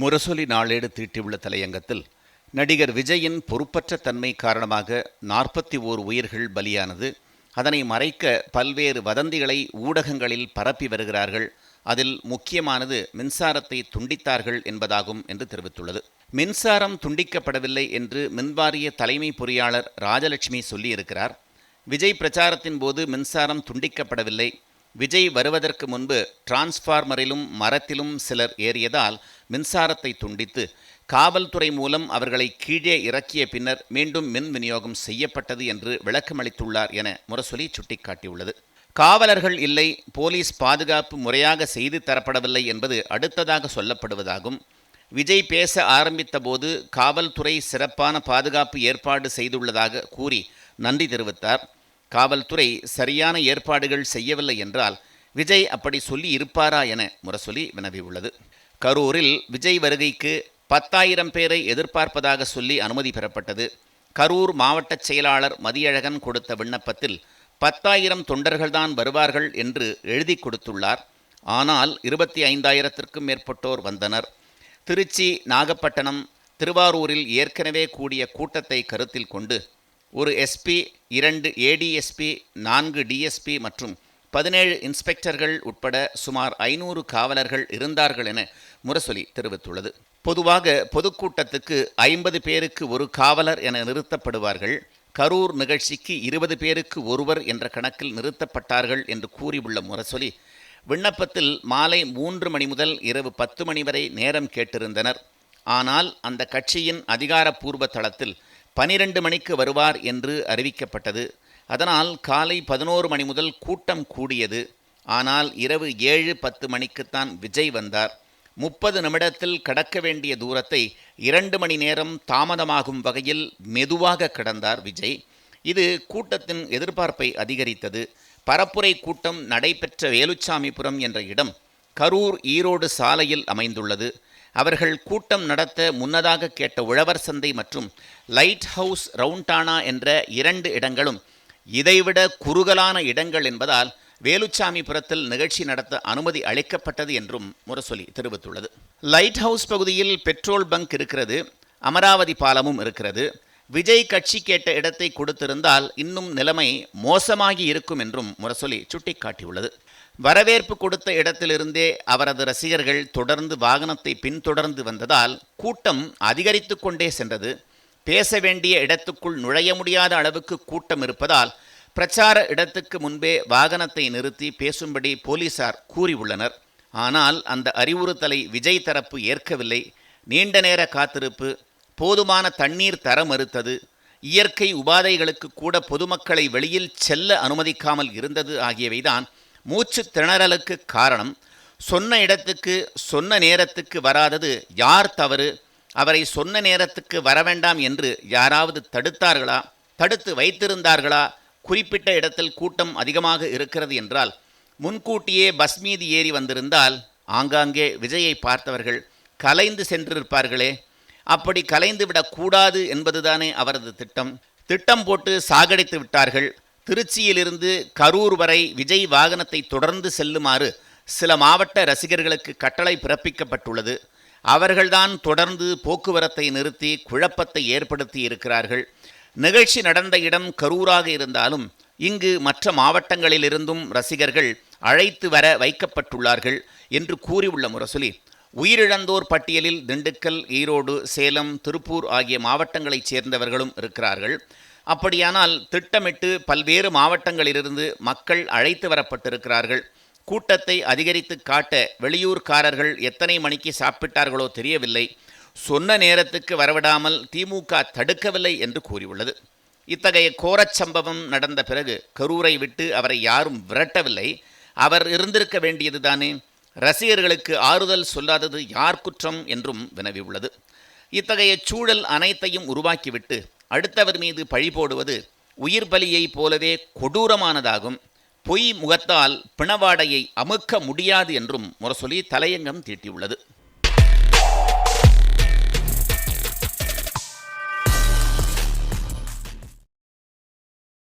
முரசொலி நாளேடு தீட்டியுள்ள தலையங்கத்தில் நடிகர் விஜயின் பொறுப்பற்ற தன்மை காரணமாக நாற்பத்தி ஓர் உயிர்கள் பலியானது. அதனை மறைக்க பல்வேறு வதந்திகளை ஊடகங்களில் பரப்பி வருகிறார்கள். அதில் முக்கியமானது மின்சாரத்தை துண்டித்தார்கள் என்பதாகும் என்று தெரிவித்துள்ளது. மின்சாரம் துண்டிக்கப்படவில்லை என்று மின்வாரிய தலைமை பொறியாளர் ராஜலட்சுமி சொல்லியிருக்கிறார். விஜய் பிரச்சாரத்தின் போது மின்சாரம் துண்டிக்கப்படவில்லை. விஜய் வருவதற்கு முன்பு டிரான்ஸ்ஃபார்மரிலும் மரத்திலும் சிலர் ஏறியதால் மின்சாரத்தை துண்டித்து காவல்துறை மூலம் அவர்களை கீழே இறக்கிய பின்னர் மீண்டும் மின் விநியோகம் செய்யப்பட்டது என்று விளக்கமளித்துள்ளார் என முரசொலி சுட்டிக்காட்டியுள்ளது. காவலர்கள் இல்லை போலீஸ் பாதுகாப்பு முறையாக செய்து தரப்படவில்லை என்பது அடுத்ததாக சொல்லப்படுவதாகும். விஜய் பேச ஆரம்பித்த போது காவல்துறை சிறப்பான பாதுகாப்பு ஏற்பாடு செய்துள்ளதாக கூறி நன்றி தெரிவித்தார். காவல்துறை சரியான ஏற்பாடுகள் செய்யவில்லை என்றால் விஜய் அப்படி சொல்லி இருப்பாரா என முரசொலி வினவியுள்ளது கரூரில் விஜய் வருகைக்கு பத்தாயிரம் பேரை எதிர்பார்ப்பதாக சொல்லி அனுமதி பெறப்பட்டது. கரூர் மாவட்ட செயலாளர் மதியழகன் கொடுத்த விண்ணப்பத்தில் பத்தாயிரம் தொண்டர்கள்தான் வருவார்கள் என்று எழுதி கொடுத்துள்ளார். ஆனால் இருபத்தி ஐந்தாயிரத்திற்கும் மேற்பட்டோர் வந்தனர். திருச்சி நாகப்பட்டினம் திருவாரூரில் ஏற்கனவே கூடிய கூட்டத்தை கருத்தில் கொண்டு ஒரு எஸ்பி இரண்டு ஏடிஎஸ்பி நான்கு டிஎஸ்பி மற்றும் பதினேழு இன்ஸ்பெக்டர்கள் உட்பட சுமார் ஐநூறு காவலர்கள் இருந்தார்கள் என முரசொலி தெரிவித்துள்ளது. பொதுவாக பொதுக்கூட்டத்துக்கு ஐம்பது பேருக்கு ஒரு காவலர் என நிறுத்தப்படுவார்கள். கரூர் நிகழ்ச்சிக்கு இருபது பேருக்கு ஒருவர் என்ற கணக்கில் நிறுத்தப்பட்டார்கள் என்று கூறியுள்ள முரசொலி விண்ணப்பத்தில் மாலை மூன்று மணி முதல் இரவு பத்து மணி வரை நேரம் கேட்டிருந்தனர். ஆனால் அந்த கட்சியின் அதிகாரப்பூர்வ தளத்தில் பனிரெண்டு மணிக்கு வருவார் என்று அறிவிக்கப்பட்டது. அதனால் காலை பதினோரு மணி முதல் கூட்டம் கூடியது. ஆனால் இரவு ஏழு பத்து மணிக்குத்தான் விஜய் வந்தார். முப்பது நிமிடத்தில் கடக்க வேண்டிய தூரத்தை இரண்டு மணி நேரம் தாமதமாகும் வகையில் மெதுவாக கடந்தார் விஜய். இது கூட்டத்தின் எதிர்பார்ப்பை அதிகரித்தது. பரப்புரை கூட்டம் நடைபெற்ற வேலுச்சாமிபுரம் என்ற இடம் கரூர் ஈரோடு சாலையில் அமைந்துள்ளது. அவர்கள் கூட்டம் நடத்த முன்னதாக கேட்ட உழவர் சந்தை மற்றும் லைட் ஹவுஸ் ரவுண்டானா என்ற இரண்டு இடங்களும் இதைவிட குறுகலான இடங்கள் என்பதால் வேலுச்சாமிபுரத்தில் நிகழ்ச்சி நடத்த அனுமதி அளிக்கப்பட்டது என்றும் முரசொலி தெரிவித்துள்ளது. லைட் ஹவுஸ் பகுதியில் பெட்ரோல் பங்க் இருக்கிறது. அமராவதி பாலமும் இருக்கிறது. விஜய் கட்சி கேட்ட இடத்தை கொடுத்திருந்தால் இன்னும் நிலைமை மோசமாகி இருக்கும் என்றும் முரசொலி சுட்டிக்காட்டியுள்ளது. வரவேற்பு கொடுத்த இடத்திலிருந்தே அவரது ரசிகர்கள் தொடர்ந்து வாகனத்தை பின்தொடர்ந்து வந்ததால் கூட்டம் அதிகரித்து கொண்டே சென்றது. பேச வேண்டிய இடத்துக்குள் நுழைய முடியாத அளவுக்கு கூட்டம் இருப்பதால் பிரச்சார இடத்துக்கு முன்பே வாகனத்தை நிறுத்தி பேசும்படி போலீசார் கூறியுள்ளனர். ஆனால் அந்த அறிவுறுத்தலை விஜய் தரப்பு ஏற்கவில்லை. நீண்ட நேர காத்திருப்பு போதுமான தண்ணீர் தர மறுத்தது. இயற்கை உபாதைகளுக்கு கூட பொதுமக்களை வெளியில் செல்ல அனுமதிக்காமல் இருந்தது ஆகியவைதான் மூச்சு திணறலுக்கு காரணம். சொன்ன இடத்துக்கு சொன்ன நேரத்துக்கு வராதது யார் தவறு? அவரை சொன்ன நேரத்துக்கு வர வேண்டாம் என்று யாராவது தடுத்தார்களா? தடுத்து வைத்திருந்தார்களா? குறிப்பிட்ட இடத்தில் கூட்டம் அதிகமாக இருக்கிறது என்றால் முன்கூட்டியே பஸ் மீது ஏறி வந்திருந்தால் ஆங்காங்கே விஜயை பார்த்தவர்கள் கலைந்து சென்றிருப்பார்களே அப்படி கலைந்து விடக்கூடாது என்பதுதானே அவரது திட்டம். திட்டம் போட்டு சாகடித்து விட்டார்கள். திருச்சியிலிருந்து கரூர் வரை விஜய் வாகனத்தை தொடர்ந்து செல்லுமாறு சில மாவட்ட ரசிகர்களுக்கு கட்டளை பிறப்பிக்கப்பட்டுள்ளது. அவர்கள்தான் தொடர்ந்து போக்குவரத்தை நிறுத்தி குழப்பத்தை ஏற்படுத்தி இருக்கிறார்கள். நிகழ்ச்சி நடந்த இடம் கரூராக இருந்தாலும் இங்கு மற்ற மாவட்டங்களிலிருந்தும் ரசிகர்கள் அழைத்து வர வைக்கப்பட்டுள்ளார்கள் என்று கூறியுள்ள முரசொலி உயிரிழந்தோர் பட்டியலில் திண்டுக்கல் ஈரோடு சேலம் திருப்பூர் ஆகிய மாவட்டங்களைச் சேர்ந்தவர்களும் இருக்கிறார்கள். அப்படியானால் திட்டமிட்டு பல்வேறு மாவட்டங்களிலிருந்து மக்கள் அழைத்து வரப்பட்டிருக்கிறார்கள். கூட்டத்தை அதிகரித்து காட்ட வெளியூர்காரர்கள் எத்தனை மணிக்கு சாப்பிட்டார்களோ தெரியவில்லை. சொன்ன நேரத்துக்கு வரவிடாமல் திமுக தடுக்கவில்லை என்று கூறியுள்ளது. இத்தகைய கோரச் சம்பவம் நடந்த பிறகு கரூரை விட்டு அவரை யாரும் விரட்டவில்லை. அவர் இருந்திருக்க வேண்டியதுதானே? ரசிகர்களுக்கு ஆறுதல் சொல்லாதது யார் குற்றம் என்றும் வினவியுள்ளது இத்தகைய சூழல் அனைத்தையும் உருவாக்கிவிட்டு அடுத்தவர் மீது பழி போடுவது உயிர் பலியைப் போலவே கொடூரமானதாகும். பொய் முகத்தால் பிணவாடையை அமுக்க முடியாது என்றும் முரசொலி தலையங்கம் தீட்டியுள்ளது.